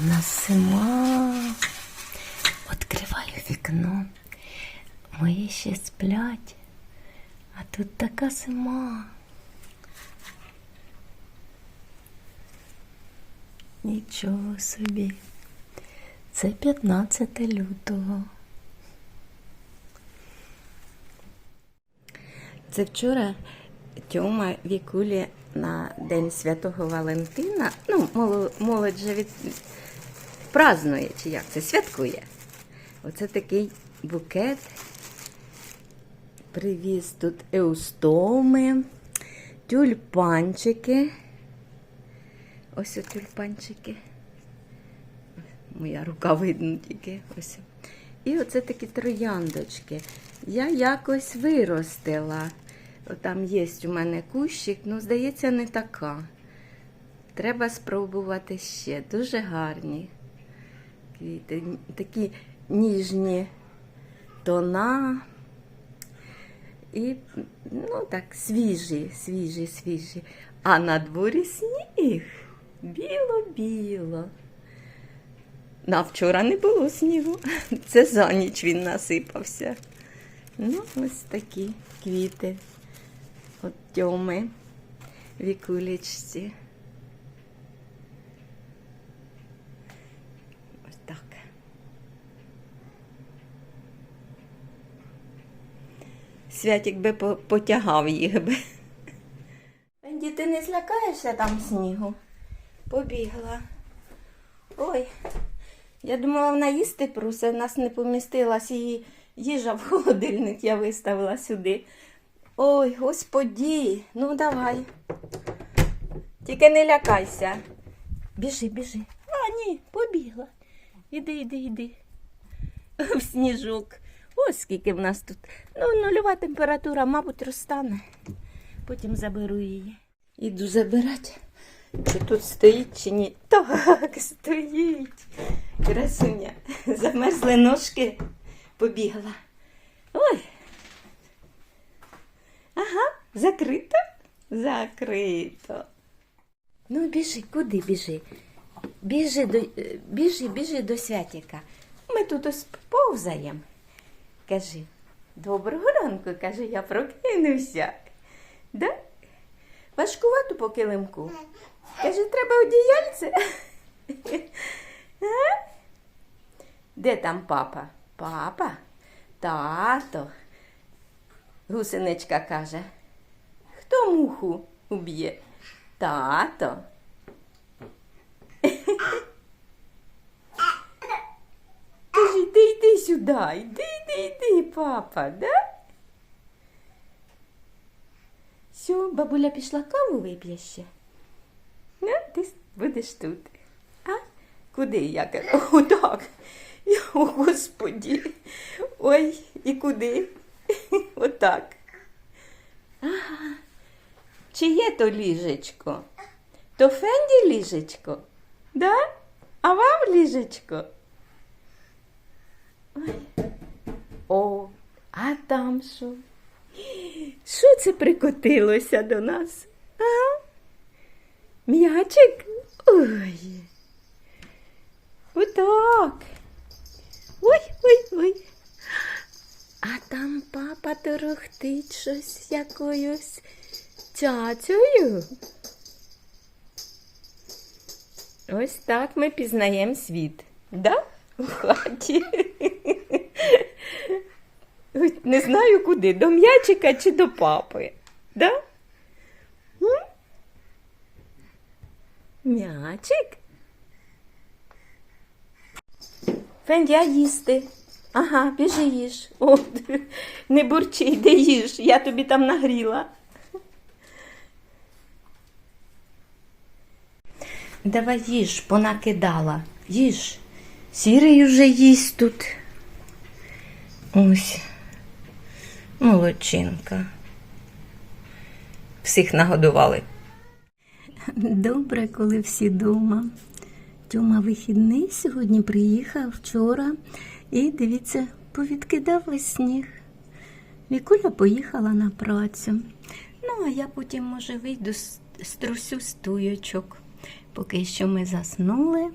У нас зима. Відкриваю вікно. Мої ще сплять. А тут така зима. Нічого собі. Це 15 лютого. Це вчора Тьома Вікулі на День Святого Валентина. Ну, молодь же від... празнує, чи як це, святкує. Оце такий букет. Привіз тут еустоми, тюльпанчики. Ось от тюльпанчики. Моя рука видно тільки. Ось. І оце такі трояндочки. Я якось виростила. Там є у мене кущик, ну, здається, не така. Треба спробувати ще. Дуже гарні. Квіти, такі ніжні тона. І, ну так, свіжі, свіжі, свіжі. А на дворі сніг. Біло-біло. На вчора не було снігу. Це за ніч він насипався. Ну, ось такі квіти. От тьоми вікулічці. Ось так. Святік би потягав їх би. Ти не злякаєшся там снігу? Побігла. Ой, я думала, вона їсти в нас не помістилась її їжа в холодильник, я виставила сюди. Ой, господі, ну давай. Тільки не лякайся. Біжи, біжи. А, ні, побігла. Іди, іди, іди. В сніжок. Ось скільки в нас тут. Ну, нульова температура, мабуть, розтане. Потім заберу її. Іду забирати. Чи тут стоїть, чи ні? Так, стоїть. Красуня. Замерзли ножки, побігла. Ой. Ага, закрито? Закрито. Ну, біжи, куди біжи? Біжи до, е, біжи, біжи до святіка. Ми тут ось повзаємо. Кажи, доброго ранку, каже, я прокинувся. Да? Важкувато по килимку. Каже, треба одіяльце. А? Де там папа? Папа? Тато. Гусеничка каже. Муху уб'є? Тато. Каже, йди, йди сюди, йди, йди, йди, папа, да? Все, бабуля пішла каву вип'є ще. Ну, ти будеш тут. А? Куди я кажу? О, так. О, Господі. Ой, і куди? Отак. Ага. Чи є то ліжечко? То Фенді ліжечко? Да? А вам ліжечко? Ой. О, а там що? Що це прикотилося до нас? А? М'ячик? Ой. Отак. Ой, ой, ой. А там папа торохтить щось якоюсь цяцею. Ось так ми пізнаємо світ. Да? У хаті. Не знаю куди, до м'ячика чи до папи. Да? М'ячик? Фендя їсти. Ага, біжи їж. О, не бурчи, йди їж, я тобі там нагріла. Давай їж, понакидала. Їж. Сірий уже їсть тут. Ось. Молодчинка. Всіх нагодували. Добре, коли всі вдома. Тьома вихідний сьогодні приїхав вчора і дивіться, повідкидав весь сніг. Вікуля поїхала на працю. Ну, а я потім, може, вийду, струсю стуючок. Поки що ми заснули.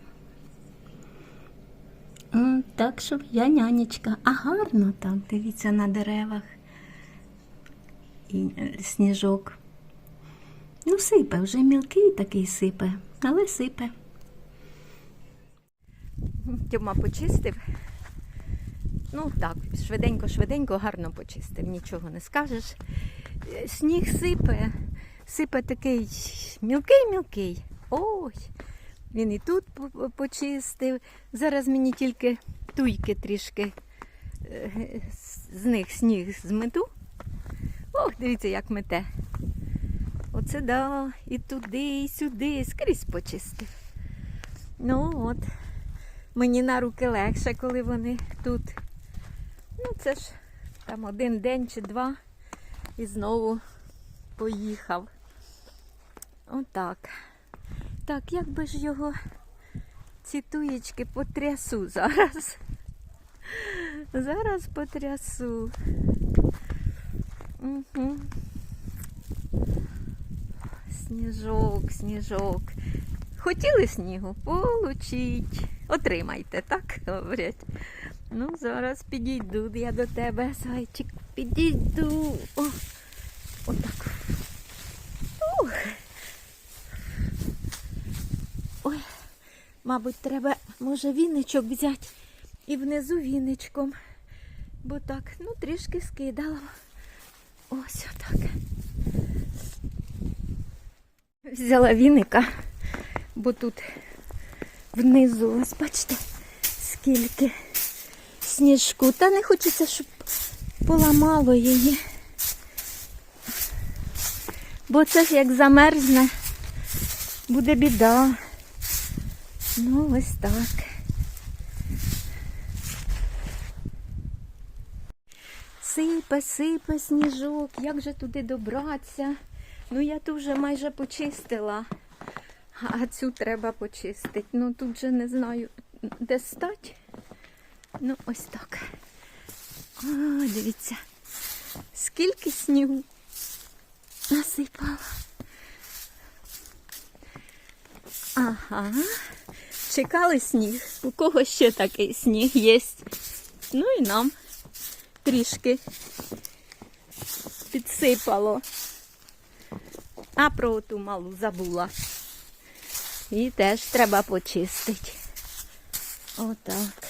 Так що я нянечка, а гарно там, дивіться на деревах. І е, сніжок. Ну, сипе, вже мілкий такий сипе, але сипе. Тьома почистив. Ну так, швиденько-швиденько, гарно почистив, нічого не скажеш. Е, Сніг сипе, сипе такий мілкий-мілкий. Ось. Він і тут почистив. Зараз мені тільки туйки трішки е, з них сніг змету. Ох, дивіться, як мете. Оце да, і туди, і сюди, скрізь почистив. Ну от, мені на руки легше, коли вони тут. Ну, це ж там один день чи два і знову поїхав. Отак. Так, як би ж його ці туєчки потрясу зараз. Зараз потрясу. Угу. Сніжок, сніжок. Хотіли снігу? Получіть. Отримайте, так говорять. Ну, зараз підійду я до тебе, зайчик. Підійду. О, отак. Ух. Ой, мабуть, треба, може, віничок взяти і внизу віничком. Бо так, ну, трішки скидала. Ось отак. Взяла віника, бо тут внизу, ось бачите, скільки сніжку. Та не хочеться, щоб поламало її. Бо це як замерзне, буде біда. Ну, ось так. Сипе, сипе сніжок, як же туди добратися? Ну, я ту вже майже почистила, а цю треба почистити. Ну, тут же не знаю, де стать. Ну, ось так. О, дивіться, скільки снігу насипала. Ага. Чекали сніг. У кого ще такий сніг є? Ну і нам трішки підсипало. А про ту малу забула. І теж треба почистити. Отак.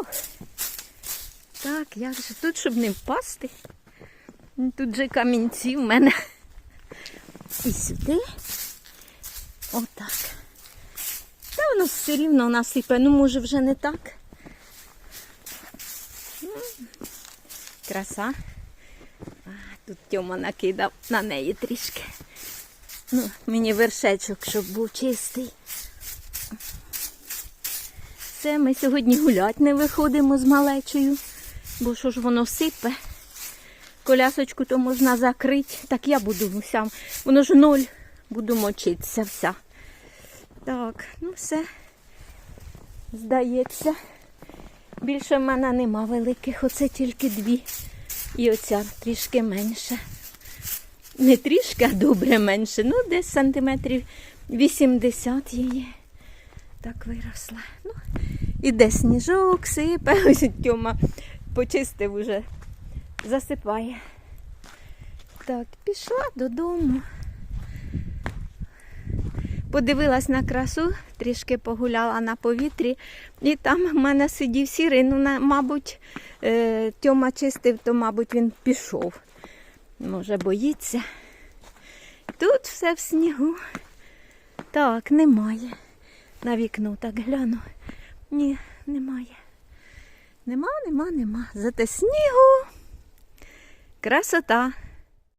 Ух. Так, як же тут, щоб не впасти. Тут же камінці в мене. І сюди. Отак. Та воно все рівно насипе. Ну, може, вже не так. Краса. А, тут Тьома накидав на неї трішки. Ну, мені вершечок, щоб був чистий. Все, ми сьогодні гулять не виходимо з малечею, бо що ж воно сипе. Колясочку то можна закрити. Так я буду вся. Воно ж ноль, буду мочитися вся. Так, ну все. Здається. Більше в мене нема великих, оце тільки дві. І оця трішки менше. Не трішки, а добре менше. Ну, десь сантиметрів 80 її. Так виросла. Ну, іде сніжок, сипе. Ось Тьома почистив уже, засипає. Так, пішла додому. Подивилась на красу, трішки погуляла на повітрі, і там в мене сидів сірий. Ну, мабуть, е, Тьома чистив, то, мабуть, він пішов. Може, боїться. Тут все в снігу. Так, немає. На вікно так гляну. Ні, немає. Нема, нема, нема. Зате снігу. Красота.